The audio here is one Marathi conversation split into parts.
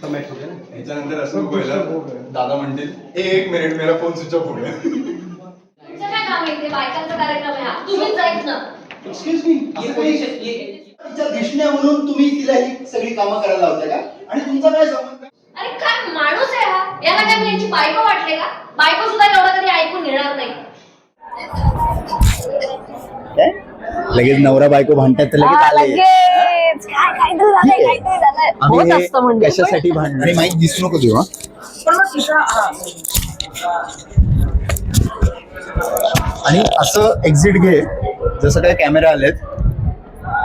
सबमिट हो गया ना? याच्यानंतर असं पहिलं दादा म्हणतील "ए, एक मिनिट मेरा फोन स्विच ऑफ हो गया. तुमचं काय काम आहे इथे? बायकांचा कार्यक्रम आहे हा. तुम्हीच जायच ना? एक्सक्यूज मी दिसण्या म्हणून तुम्ही तिला ही सगळी कामं करायला होत्या का? आणि तुमचा काय संबंध? अरे काय माणूस आहे हा? याला काय मी याची बायको वाटले का? बायको सुद्धा एवढं कधी ऐकून घेणार नाही. लगेच नवरा बायको भांडतात तर लगेच आले काहीतरी झालंय होत असतं म्हणजे. कशासाठी भांडण आणि माईक दिसू नको देऊ आणि असं एक्झिट घे. जसं काय कॅमेरा आलेत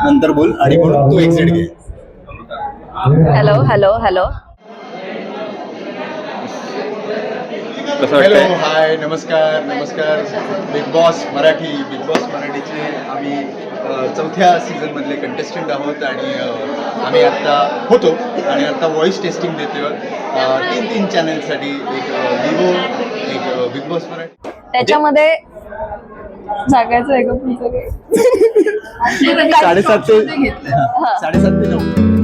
नंतर बोल. आणि म्हणून तू एक्झिट घे. Hello hello hello hello hi नमस्कार नमस्कार. Big boss Marathi big boss मराठीचे आम्ही चौथ्या सीझन मधले कंटेस्टंट आहोत आणि आम्ही आता होतो आणि आता व्हॉइस टेस्टिंग देतोय. अ, तीन तीन चॅनलसाठी एक विवो एक बिग बॉस मराठी त्याच्यामध्ये सांगायचं आहे का तुमचं काही? साडेसात ते हा, साडेसात ते नऊ.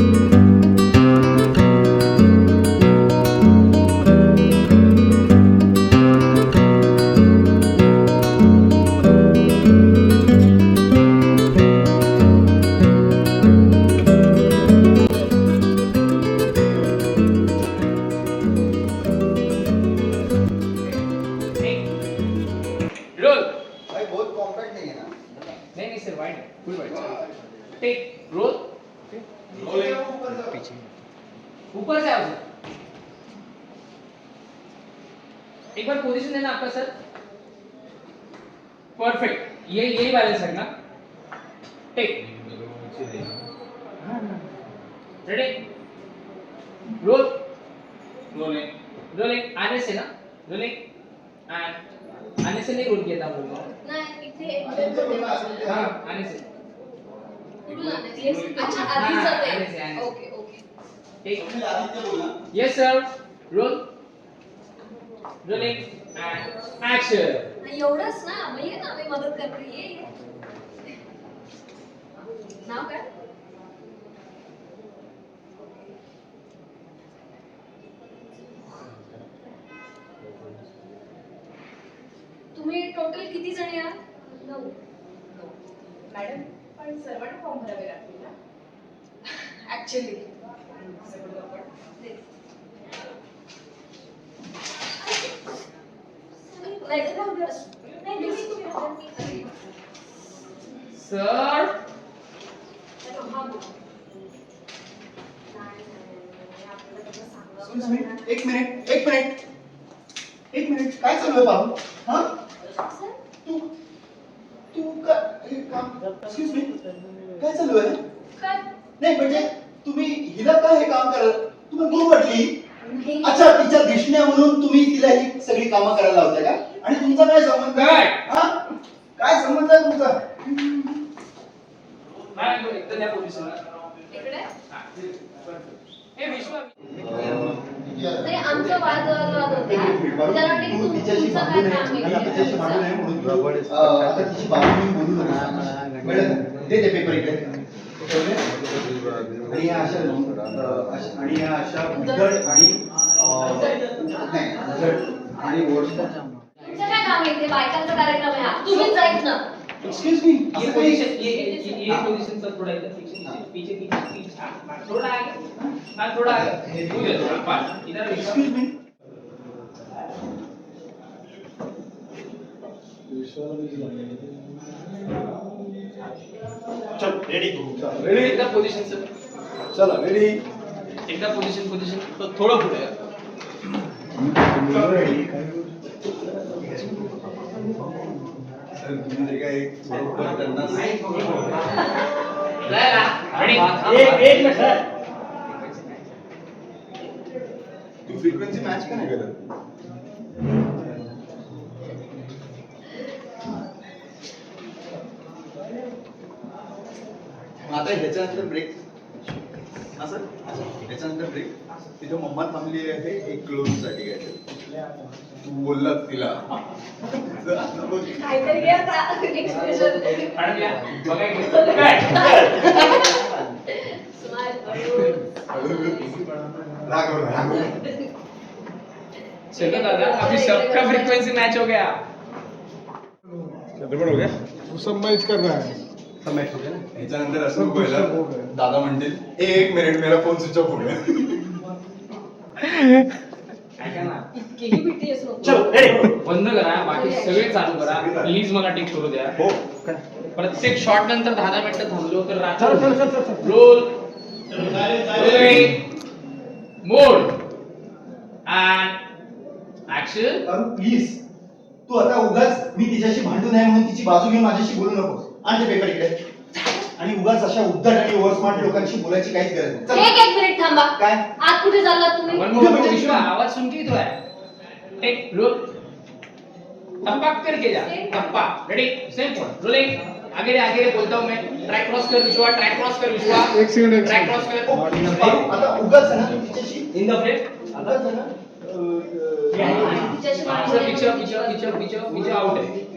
ऊपर से आओ। सर एक बार पोजीशन देना आपका सर परफेक्ट ये यही बैलेंस रखना take ready roll rolling rolling आने से ना? रोलिंग एंड आने से नहीं रोल किया था लोगों ने इथे हाँ आने से? अच्छा हाँ, आने से. Okay. Yes, sir. Roll. Rolling. And action. एवढंच ना. मग ये ना मी मदत करते. ये ये. नाव काय? तुम्ही टोटल किती जणी आहात? नऊ. मॅडम पण सर्वांना फॉर्म भरावे लागतील ना? ऍक्च्युली करू आपण Sir. Excuse me, एक मिनिट एक मिनिट एक मिनिट काय चालू आहे बाबू? हा? तू तू काय काम एक्सक्यूज मी काय चालू आहे? काय? नाही म्हणजे तुम्ही हिला काय हे काम करायला तुम्हाला बोल वाटली. अच्छा तिच्या दिसण्यावरून तुम्ही तिला ही सगळी कामं करायला होत्या का? आणि तुमचा काय संबंध? काय? हा? काय संबंध आहे तुमचा? हे आमचं वाद वाद होता. की तू तिच्याशी म्हणून बोलू नको मॅडम दे पेपर इकडे? आणि या अशा आणि या अशा उद्धट आणि अं, नाही उद्धट आणि वर्ष तुमचं काय काम आहे? इथे बायकांचा कार्यक्रम आहे हा. तुम्हीच जायच ना. एक्सक्यूज मी ये पोजीशन ये ये ये पोजीशन सर थोड़ा इधर पीछे पीछे पीछे. पीछे पीछे थोड़ा आगे थोड़ा आगे इधर थोड़ा पास इधर एक्सक्यूज मी एकदा पोझिशन सर चला रेडी एकदा पोझिशन पोझिशन थोडं पुढे? तू फ्रिक्वेन्सी मॅच का नाही करत? आता ह्याच्यानंतर ब्रेक असं ह्याच्यानंतर ब्रेक तिथे मम्मा थांबली आहे एक क्लोजसाठी घ्यायचं तू बोललास तिला आता बघ. काहीतरी घ्या आता expression. काढून घ्या. बघा इकडे. काय? Smile. रागवलं, रागवलं. चलो दादा अभी सबका फ्रीक्वेंसी मैच हो गया याच्यानंतर असं पहिलं दादा म्हणतील एक मिनिट मेरा फोन स्विच ऑफ हो गया. इतकीही नको. बंद करा बाकी सगळे चालू करा. प्लीज मला टेक करू द्या. हो. प्रत्येक शॉट नंतर दहा दहा मिनिटं थांबलो तर रात्र roll. Mode. And action Arun please तू आता उगाच मी तिच्याशी भांडू नये म्हणून तिची बाजू घेऊन माझ्याशी बोलू नकोस. आणि पेपर इकडे. आणि उगाच अशा उद्धट आणि ओव्हर स्मार्ट लोकांशी बोलायची काहीच गरज नाही. चल. एक एक मिनिट थांबा. काय? आत कुठे चाललात तुम्ही? विश्वा आवाज सुन के तो है टेक रोल. टप्पा करके जा. टप्पा. रेडी सेम रोलिंग आगे रे आगे रे बोलता हूं मैं. ट्रैक क्रॉस कर विश्वा. ट्रैक क्रॉस कर विश्वा. एक सेकंड ट्रैक क्रॉस ओ, कर. अरुण, आता उगाच आहे ना तिच्याशी? इन द फ्रेम उगाच ना? अं, अं, नये. पीछे पीछे पीछे पीछे आउट है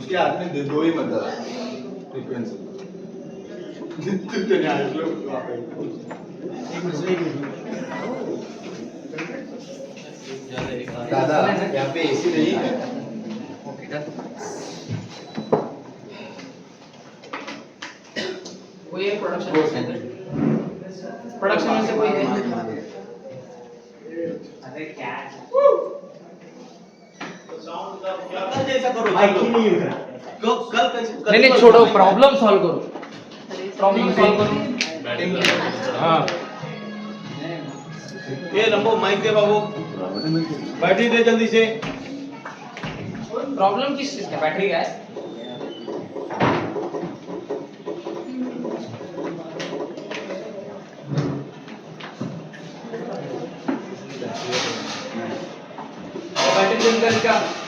उसके हाथ में दो- ही मत डाला। फ्रीक्वेंसी त्याने ऐकलं दादा यहाँ पे एसी नहीं है। कोई प्रोडक्शन से प्रोडक्शन में से कोई है? माइक ही? नहीं उठ रहा नहीं नहीं छोड़ो प्रॉब्लम सॉल्व करो। प्रॉब्लम सॉल्व करो। हाँ। ये लंबो माइक दे बाबू। बैटरी दे जल्दी से। प्रॉब्लम किस चीज़ का? बैटरी का है? बैटरी बंद कर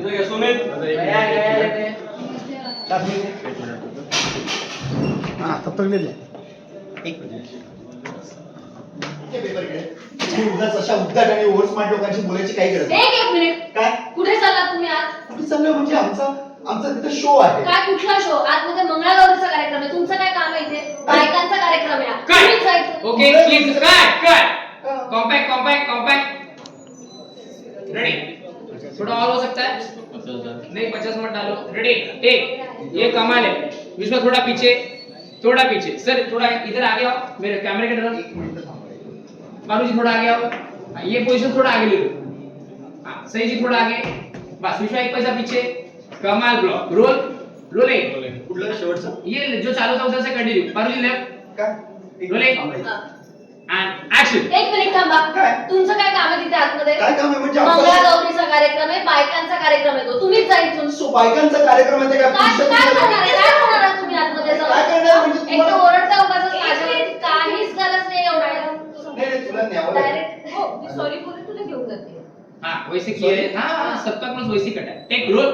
इसका इधर क्या सुमित गया गया लेते पेपर इकडे तू उगाच अशा उद्धट आणि ओव्हर स्मार्ट लोकांशी बोलायची काही गरज नाही. एक एक मिनिट. काय? कुठे चाललात तुम्ही आत कुठे चाललं म्हणजे आमचा आमचा तिथे शो आहे. काय कुठला शो आतमध्ये मंगळागौरीचा कार्यक्रम आहे. तुमचं काय काम आहे इथे? बायकांचा कार्यक्रम आहे. हा. काय? Okay cut cut compact compact compact ready थोड़ा और हो सकता है? नहीं पचास मत डालो। रेडी टेक ये कमाल है। विश्वा थोड़ा पीछे थोड़ा पीछे। सर थोड़ा इधर आगे आओ। मेरे कैमरे के तरफ़। बालू जी थोड़ा आगे आओ। हाँ, ये पोजीशन थोड़ा आगे ले लो। हाँ सही जी थोड़ा आगे। बस विश्वा एक पैसा पीछे। कमाल ब्लॉक रोल रोलिंग कुठलं शेवटचं ये जो चालू था उधर से कंटिन्यू बालू जी लेफ़्ट हा. एंड एक्शन एक मिनिट थांबा. काय? तुमचं काय काम आहे तिथे आतमध्ये? काय काम आहे म्हणजे मंगळागौरीचा कार्यक्रम आहे बायकांचा कार्यक्रम आहे तो. तुम्हीच जा इथून. सो बायकांचा कार्यक्रम आहे ते काय काय पुरुषांचा काय करणार कार्यक्रम आहे? काय करणार आहात तुम्ही आतमध्ये जाऊन? काय करणार म्हणजे एक तर तुम्हाला- ओरडता उगाचच माझ्यावरती काहीच गरज नाही एवढ्या नाही नाही, तुला न्यावं लागेल. डायरेक्ट हो मी सॉरी बोलून तुला घेऊन जाते. हाँ वैसे किए हाँ हाँ सबका वैसे कटा है. Take roll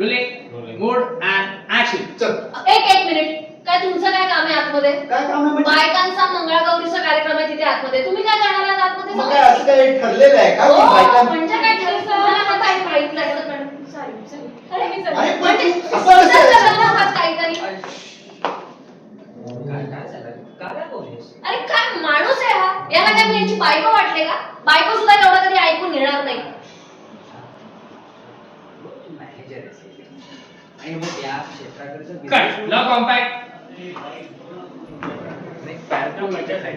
rolling mode and action चल. एक एक मिनिट. काय तुमचं काय काम आहे आतमध्ये काय काम आहे म्हणजे बायकांचा मंगळागौरीचा कार्यक्रम आहे तिथे आतमध्ये तुम्ही काय करणार आहात आतमध्ये मग? काय असं काय ठरलेलं आहे का हो, म्हणजे काय ठरलं तुम्हाला हा काय माहीत नाही अरे मी अरे चालले. पण म्हणजे तू असं कसं- तुझं करणार आहात काहीतरी अरे काय माणूस आहे हा याला काय मी याची बायको वाटले का बायको सुद्धा एवढा कधी ऐकून घेणार नाही कट लो कॉम्पैक्ट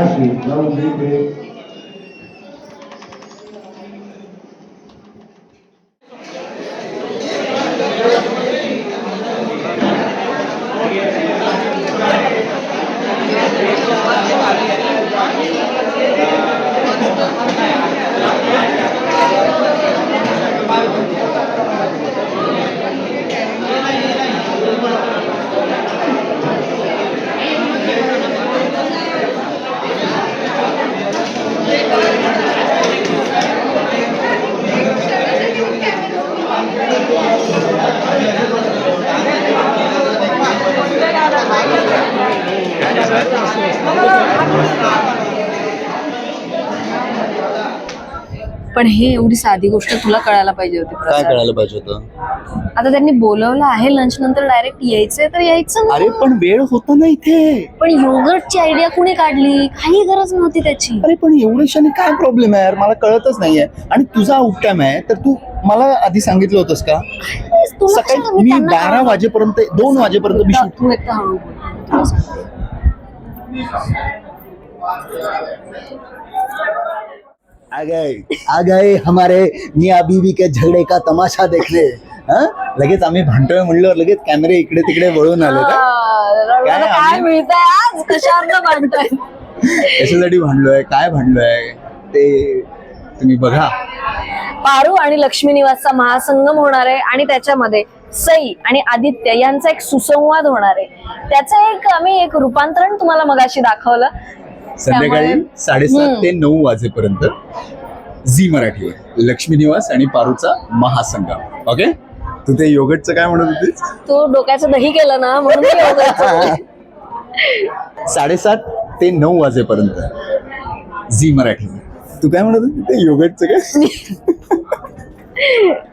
Asche, Glauben, Liebe, पण हे एवढी साधी गोष्ट तुला कळायला पाहिजे होती काय प्रसाद. कळायला पाहिजे होतं? आता त्यांनी बोलवलं आहे लंच नंतर डायरेक्ट यायचंय तर यायचं ना अरे पण वेळ होता ना इथे. पण योगर्टची आयडिया कुणी काढली? काही गरज नव्हती त्याची. अरे पण एवढ्याशाने काय प्रॉब्लेम आहे यार? मला कळतच नाहीये. आणि तुझा आउट टाइम आहे तर तू मला आधी सांगितलं होतंस का? तुला सकाळी मी त्यांना बारा? वाजेपर्यंत दोन वाजेपर्यंत मी shoot- तू एकदा हळू बोल. तुला सांगते. आ गए आ गए हमारे मियाँ बीवी के झगडे का तमाशा देखले हा? लगेच आम्ही भांडतोय म्हणल्यावर लगेच कॅमेरे इकडे तिकडे वळून आले का काय काय आम्ही- मिळतंय आज? कशावर भांडताय? कशासाठी भांडलोय? काय भांडलोय? ते तुम्ही बघा. पारू आणि लक्ष्मी निवासचा महासंगम होणार आहे आणि त्याच्यामध्ये सई आणि आदित्य यांचा एक सुसंवाद होणार आहे. त्याचं एक आम्ही एक रूपांतरण तुम्हाला मगाशी दाखवलं. संध्याकाळी साडेसात. ते नऊ वाजेपर्यंत झी मराठीवर लक्ष्मी निवास आणि पारूचा महासंगम. ओके तू ते योगटचं काय म्हणत होतीस? तू डोक्याचं दही केलं ना म्हणून. साडेसात ते नऊ वाजेपर्यंत झी मराठी. तू काय म्हणत होती ते योगटचं काय?